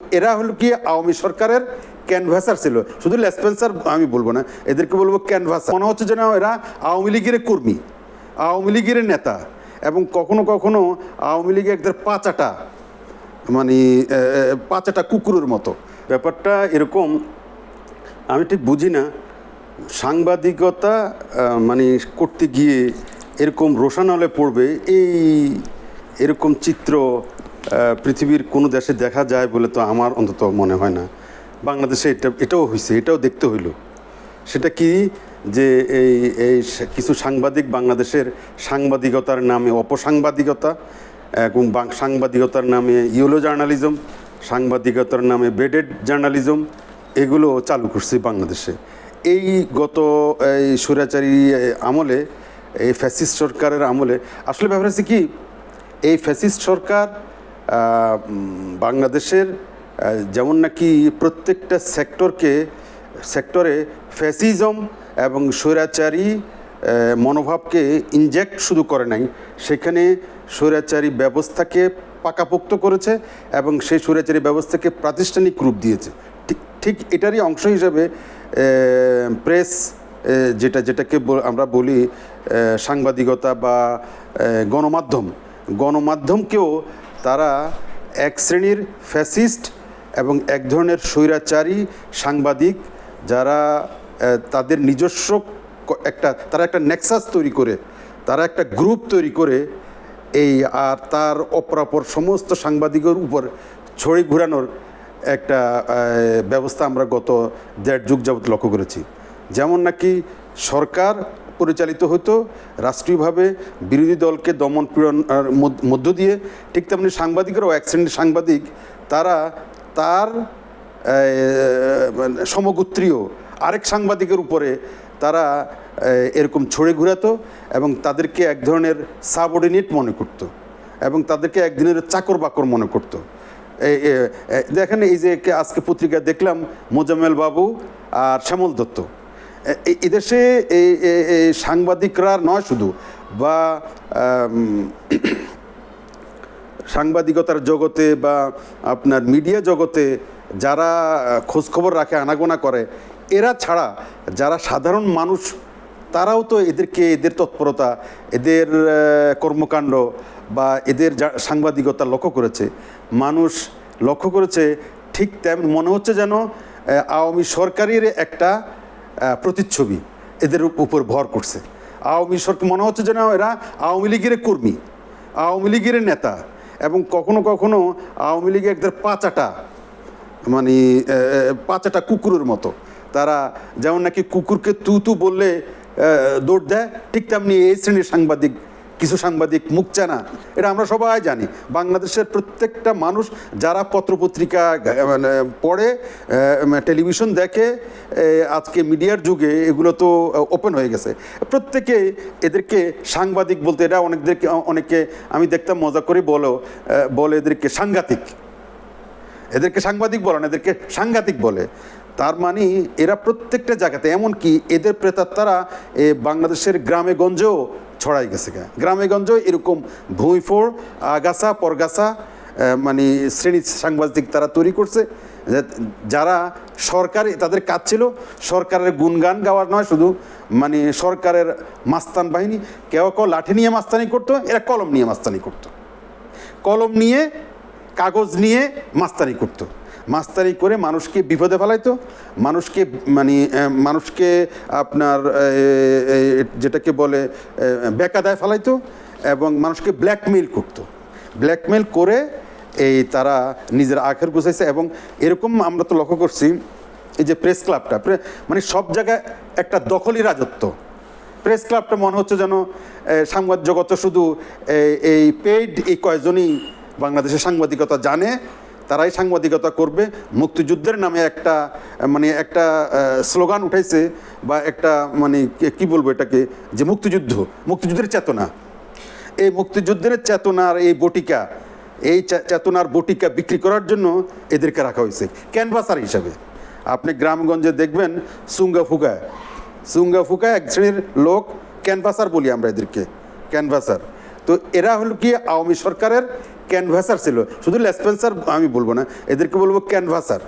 এরা হলো কি, আওয়ামী সরকারের ক্যানভাসার ছিল। শুধু লেসপেন্সার আমি বলব না, এদেরকে বলব ক্যানভাস মনে হচ্ছে যেন এরা আওয়ামী লীগের কর্মী, আওয়ামী লীগের নেতা এবং কখনো কখনো আওয়ামী লীগের একদের পাচাটা মানে পাঁচাটা কুকুরের মতো। ব্যাপারটা এরকম, আমি ঠিক বুঝি না। সাংবাদিকতা মানে করতে গিয়ে এরকম রোশানলে পড়বে, এই এরকম চিত্র পৃথিবীর কোনো দেশে দেখা যায় বলে তো আমার অন্তত মনে হয় না। বাংলাদেশে এটা, এটাও হয়েছে এটাও দেখতে হইল। সেটা কি যে এই এই কিছু সাংবাদিক বাংলাদেশের সাংবাদিকতার নামে অপসাংবাদিকতা এবং সাংবাদিকতার নামে ইউলো জার্নালিজম, সাংবাদিকতার নামে বেডেড জার্নালিজম, এগুলো চালু করছে বাংলাদেশে। এই গত, এই স্বৈরাচারী আমলে, এই ফ্যাসিস্ট সরকারের আমলে, আসলে ব্যাপার হচ্ছে কি, এই ফ্যাসিস্ট সরকার বাংলাদেশের যেমন নাকি প্রত্যেকটা সেক্টরকে, সেক্টরে ফ্যাসিজম এবং স্বৈরাচারী মনোভাবকে ইনজেক্ট শুধু করে নাই, সেখানে স্বৈরাচারী ব্যবস্থাকে পাকাপোক্ত করেছে এবং সেই স্বৈরাচারী ব্যবস্থাকে প্রাতিষ্ঠানিক রূপ দিয়েছে। ঠিক ঠিক এটারই অংশ হিসাবে প্রেস যেটা, যেটাকে আমরা বলি সাংবাদিকতা বা গণমাধ্যম, গণমাধ্যমকেও তারা এক শ্রেণির ফ্যাসিস্ট এবং এক ধরনের স্বৈরাচারী সাংবাদিক যারা তাদের নিজস্ব একটা, তারা একটা নেক্সাস তৈরি করে, তারা একটা গ্রুপ তৈরি করে এই আর তার অপরাপর সমস্ত সাংবাদিকের উপর ছড়ি ঘুরানোর একটা ব্যবস্থা আমরা গত দেড় যুগ যাবত লক্ষ্য করেছি। যেমন নাকি সরকার পরিচালিত হতো। রাষ্ট্রীয়ভাবে বিরোধী দলকে দমন পীড়নের মধ্য- দিয়ে ঠিক তেমনি সাংবাদিকেরাও এক শ্রেণির সাংবাদিক, তারা তার সমগোত্রীয় আরেক সাংবাদিকের উপরে তারা এরকম ছড়ে ঘুরাতো এবং তাদেরকে এক ধরনের সাবঅর্ডিনেট মনে করতো এবং তাদেরকে একদিনের চাকর বাকর মনে করতো। দেখেন এই যে আজকে পত্রিকা দেখলাম মোজাম্মেল বাবু আর শ্যামল দত্ত। এদেশে সাংবাদিকরা নয় শুধু, বা সাংবাদিকতার জগতে বা আপনার মিডিয়া জগতে যারা খোঁজখবর রাখে, আনাগোনা করে, এরা ছাড়া যারা সাধারণ মানুষ, তারাও তো এদেরকে, এদের তৎপরতা, এদের কর্মকাণ্ড বা এদের সাংবাদিকতা লক্ষ্য করেছে। মানুষ লক্ষ্য করেছে, ঠিক তেমন মনে হচ্ছে যেন আওয়ামী সরকারের একটা প্রতিচ্ছবি এদের উপর ভর করছে। আওয়ামী সরকার মনে হচ্ছে যেন এরা আওয়ামী লীগের কর্মী, আওয়ামী লীগের নেতা এবং কখনো কখনো আওয়ামী লীগের একদের পাঁচাটা মানে পাঁচাটা কুকুরের মতো। তারা যেমন নাকি কুকুরকে তু তু বললে দৌড় দেয়, ঠিক তেমনি এই শ্রেণির সাংবাদিক কিছু সাংবাদিক মুখ চানা, এটা আমরা সবাই জানি। বাংলাদেশের প্রত্যেকটা মানুষ যারা পত্রপত্রিকা মানে পড়ে টেলিভিশন দেখে আজকে মিডিয়ার যুগে এগুলো তো ওপেন হয়ে গেছে। প্রত্যেকে এদেরকে সাংবাদিক বলতে এরা অনেকদেরকে, অনেকে আমি দেখতাম, মজা করে বলো বলে এদেরকে সাংঘাতিক। এদেরকে সাংবাদিক বলে না, এদেরকে সাংঘাতিক বলে। তার মানে এরা প্রত্যেকটা জায়গাতে, এমনকি এদের প্রেতাত্মারা, এ, বাংলাদেশের গ্রামে, গঞ্জেও ছড়াই গেছে গা। গ্রামে গঞ্জেও এরকম ভূঁইফোড় আগাছা পরগাছা মানে শ্রেণি সাংবাদিক তারা তৈরি করছে যারা সরকারি, তাদের কাজ ছিল সরকারের গুণগান গাওয়ার নয়, শুধু মানে সরকারের মাস্তান বাহিনী। কেউ কেউ লাঠি নিয়ে মাস্তানি করতো, এরা কলম নিয়ে মাস্তানি করতো। কলম নিয়ে, কাগজ নিয়ে মাস্তানি করতো। মাস্তানি করে মানুষকে বিপদে ফেলাইতো, মানুষকে মানে মানুষকে আপনার যেটাকে বলে বেকাদায় ফেলাইতো এবং মানুষকে ব্ল্যাকমেইল করতো। ব্ল্যাকমেইল করে এই তারা নিজের আখের গুছাইছে এবং এরকম আমরা তো লক্ষ্য করছি, এই যে প্রেস ক্লাবটা মানে সব জায়গায় একটা দখলি রাজত্ব। প্রেস ক্লাবটা মনে হচ্ছে যেন সাংবাদ জগতে শুধু এই পেইড এই কয়জনই বাংলাদেশের সাংবাদিকতা জানে তারাই সাংবাদিকতা করবে। মুক্তিযুদ্ধের নামে একটা মানে একটা স্লোগান উঠাইছে বা একটা মানে কি- বলব এটাকে, যে মুক্তিযুদ্ধ, মুক্তিযুদ্ধের চেতনা। এই মুক্তিযুদ্ধের চেতনার এই বটিকা, এই চেতনার বটিকা বিক্রি করার জন্য এদেরকে রাখা হয়েছে। ক্যানভাসার হিসাবে। আপনি গ্রামগঞ্জে দেখবেন সুঙ্গা ফুকা সুঙ্গা ফুকা এক শ্রেণির লোক, ক্যানভাসার বলি আমরা এদেরকে, ক্যানভাসার। তো এরা হলো কি আওয়ামী সরকারের ক্যানভাসার ছিল। শুধু লেসপেন্সার আমি বলব না, এদেরকে বলব ক্যানভাসার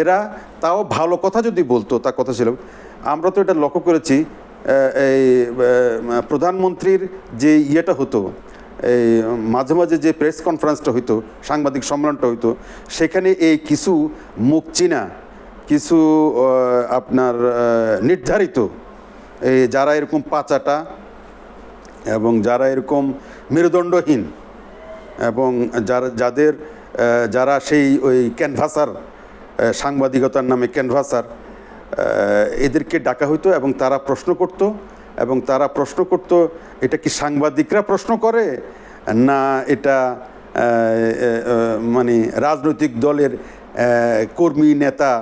এরা তাও ভালো কথা যদি বলতো, তার কথা ছিল। আমরা তো এটা লক্ষ্য করেছি এই প্রধানমন্ত্রীর যে ইয়েটা হতো, এই, মাঝে মাঝে যে প্রেস কনফারেন্সটা হইতো, সাংবাদিক সম্মেলনটা হইতো, সেখানে এই কিছু মুখ চিনা কিছু আপনার নির্ধারিত, এই যারা এরকম পাচাটা এবং যারা এরকম মেরুদণ্ডহীন এবং যারা, যাদের যারা সেই ওই ক্যানভাসার সাংবাদিকতার নামে ক্যানভাসার এদেরকে ডাকা হইতো এবং তারা প্রশ্ন করত এবং তারা প্রশ্ন করত, এটা কি সাংবাদিকরা প্রশ্ন করে না এটা মানে রাজনৈতিক দলের কর্মী নেতা,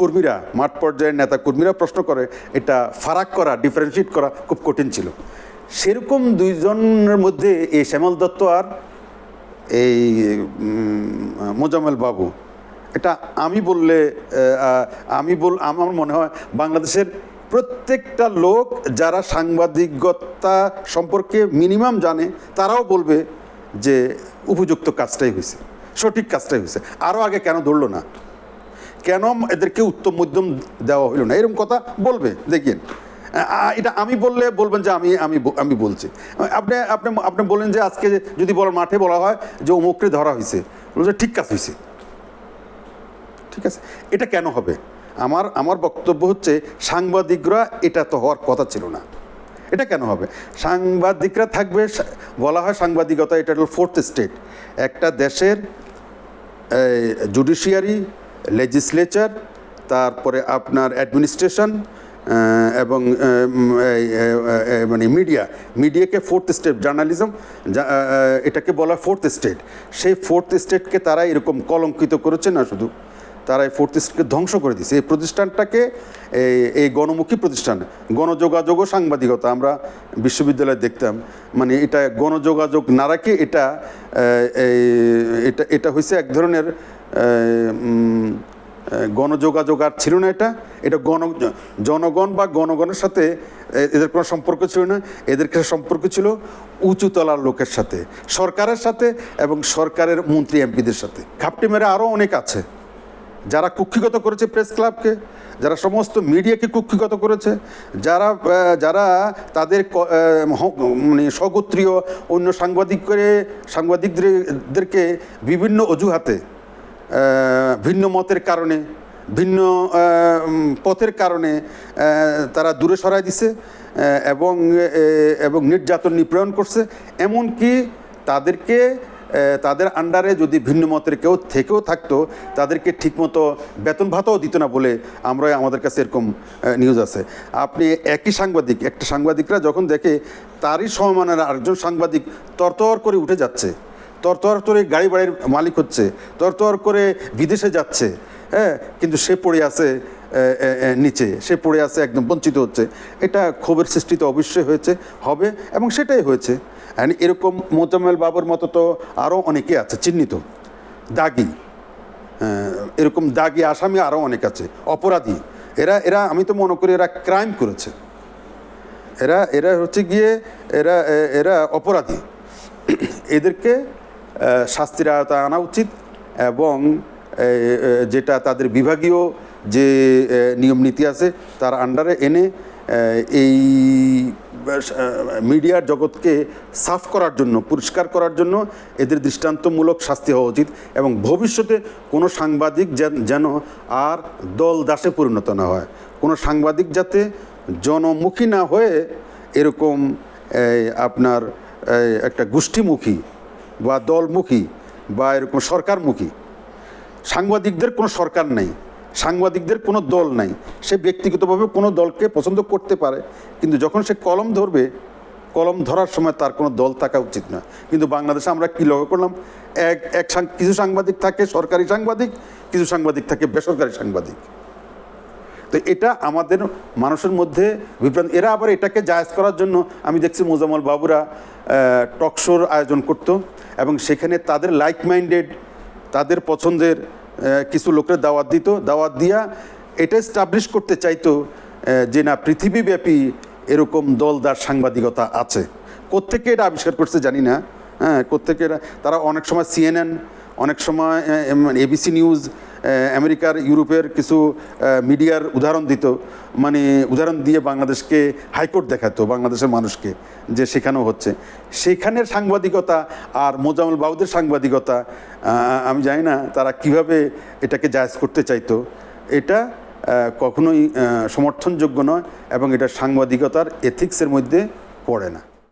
কর্মীরা, মাঠ পর্যায়ের নেতা কর্মীরা প্রশ্ন করে, এটা ফারাক করা ডিফারেন্সিয়েট করা খুব কঠিন ছিল। সেরকম দুইজনের মধ্যে এই শ্যামল দত্ত আর এই মোজাম্মেল বাবু, এটা আমি বললে আমি বল, আমার মনে হয় বাংলাদেশের প্রত্যেকটা লোক যারা সাংবাদিকতা সম্পর্কে মিনিমাম জানে, তারাও বলবে যে উপযুক্ত কাজটাই হয়েছে, সঠিক কাজটাই হয়েছে। আরও আগে কেন ধরলো না? কেন এদেরকে উত্তম মধ্যম দেওয়া হইল না? এরকম কথা বলবে, দেখেন। এটা আমি বললে বলবেন যে আমি আমি আমি বলছি। আপনি আপনি আপনি বলেন যে আজকে যদি বলার মাঠে বলা হয় যে অমুকরে ধরা হয়েছে বলুন যে ঠিক কাজ হয়েছে ঠিক আছে? এটা কেন হবে? আমার আমার বক্তব্য হচ্ছে সাংবাদিকরা এটা তো হওয়ার কথা ছিল না। এটা কেন হবে? সাংবাদিকরা থাকবে বলা হয় সাংবাদিকতা এটা হলো ফোর্থ স্টেট একটা দেশের জুডিশিয়ারি লেজিসলেচার তারপরে আপনার অ্যাডমিনিস্ট্রেশন এবং মানে মিডিয়া মিডিয়াকে ফোর্থ স্টেট জার্নালিজম এটাকে বলা ফোর্থ স্টেট সেই ফোর্থ স্টেটকে তারা এরকম কলঙ্কিত করেছে না শুধু? তারা এই ফোর্থ স্টেটকে ধ্বংস করে দিয়েছে। এই প্রতিষ্ঠানটাকে, এই গণমুখী প্রতিষ্ঠান গণযোগাযোগ ও সাংবাদিকতা, আমরা বিশ্ববিদ্যালয়ে দেখতাম। মানে এটা গণযোগাযোগ না রাখে, এটা এটা এটা হয়েছে এক ধরনের গণযোগাযোগ আর ছিল না এটা। এটা গণ, জনগণ বা গণগণের সাথে এদের কোনো সম্পর্ক ছিল না। এদের সম্পর্ক ছিল উঁচু তলার লোকের সাথে, সরকারের সাথে এবং সরকারের মন্ত্রী এমপিদের সাথে। ঘাপটি মেরে আরও অনেক আছে। যারা কুক্ষিগত করেছে প্রেস ক্লাবকে, যারা সমস্ত মিডিয়াকে কুক্ষিগত করেছে, যারা যারা তাদের মানে স্বগোত্রীয় অন্য সাংবাদিক করে সাংবাদিকদেরকে বিভিন্ন অজুহাতে ভিন্ন মতের কারণে, ভিন্ন পথের কারণে তারা দূরে সরাই দিছে এবং এবং নির্যাতন নিপীড়ন করছে। এমনকি তাদেরকে তাদের আন্ডারে যদি ভিন্ন মতের কেউ থেকেও থাকতো, তাদেরকে ঠিকমতো বেতন ভাতাও দিত না বলে আমরা আমাদের কাছে এরকম নিউজ আছে। আপনি একই সাংবাদিক, একটা সাংবাদিকরা যখন দেখে, তারই সমমানের আরেকজন সাংবাদিক তরতর করে উঠে যাচ্ছে। তরতর করে গাড়ি বাড়ির মালিক হচ্ছে, তরতর করে বিদেশে যাচ্ছে হ্যাঁ কিন্তু সে পড়ে আছে নিচে, সে পড়ে আছে, একদম বঞ্চিত হচ্ছে। এটা ক্ষোভের সৃষ্টি তো অবশ্যই হয়েছে, হবে, এবং সেটাই হয়েছে। And এরকম মোজাম্মেল বাবুর মতো তো আরও অনেকে আছে, চিহ্নিত। দাগি এরকম দাগি আসামি আরও অনেক আছে, অপরাধী। এরা এরা, আমি তো মনে করি এরা ক্রাইম করেছে। এরা এরা হচ্ছে গিয়ে, এরা এরা অপরাধী। এদেরকে শাস্তির আওতায় আনা উচিত এবং যেটা তাদের বিভাগীয় যে নিয়ম নীতি আছে তার আন্ডারে এনে এই মিডিয়ার জগৎকে সাফ করার জন্য, পরিষ্কার করার জন্য এদের দৃষ্টান্তমূলক শাস্তি হওয়া উচিত এবং ভবিষ্যতে কোনো সাংবাদিক যেন আর দল দাসে পরিণত না হয়। কোনো সাংবাদিক যাতে জনমুখী না হয়ে এরকম আপনার একটা গোষ্ঠীমুখী বা দলমুখী বা এরকম সরকারমুখী। সাংবাদিকদের কোনো সরকার নেই, সাংবাদিকদের কোনো দল নাই। সে ব্যক্তিগতভাবে কোনো দলকে পছন্দ করতে পারে, কিন্তু যখন সে কলম ধরবে, কলম ধরার সময় তার কোনো দল থাকা উচিত না কিন্তু বাংলাদেশে আমরা কী লক্ষ্য করলাম? এক এক কিছু সাংবাদিক থাকে সরকারি সাংবাদিক, কিছু সাংবাদিক থাকে বেসরকারি সাংবাদিক। তো এটা আমাদের মানুষের মধ্যে বিভ্রান্তি। এরা আবার এটাকে জায়েজ করার জন্য আমি দেখছি মোজাম্মল বাবুরা টকশোর আয়োজন করত এবং সেখানে তাদের লাইক মাইন্ডেড তাদের পছন্দের কিছু লোকের দাওয়াত দিত। দাওয়াত দিয়া এটা স্টাবলিশ করতে চাইতো যে না, পৃথিবীব্যাপী এরকম দলদার সাংবাদিকতা আছে। কোত্থেকে এটা আবিষ্কার করছে জানি না। হ্যাঁ কোথেকে এরা তারা অনেক সময় সিএনএন অনেক সময় এবিসি নিউজ আমেরিকার, ইউরোপের কিছু মিডিয়ার উদাহরণ দিত। মানে উদাহরণ দিয়ে বাংলাদেশকে হাইকোর্ট দেখাতো, বাংলাদেশের মানুষকে, যে সেখানেও হচ্ছে। সেখানের সাংবাদিকতা আর মোজামুল বাউদের সাংবাদিকতা আমি জানি না তারা কীভাবে এটাকে জায়জ করতে চাইতো। এটা কখনোই সমর্থনযোগ্য নয় এবং এটা সাংবাদিকতার এথিক্সের মধ্যে পড়ে না।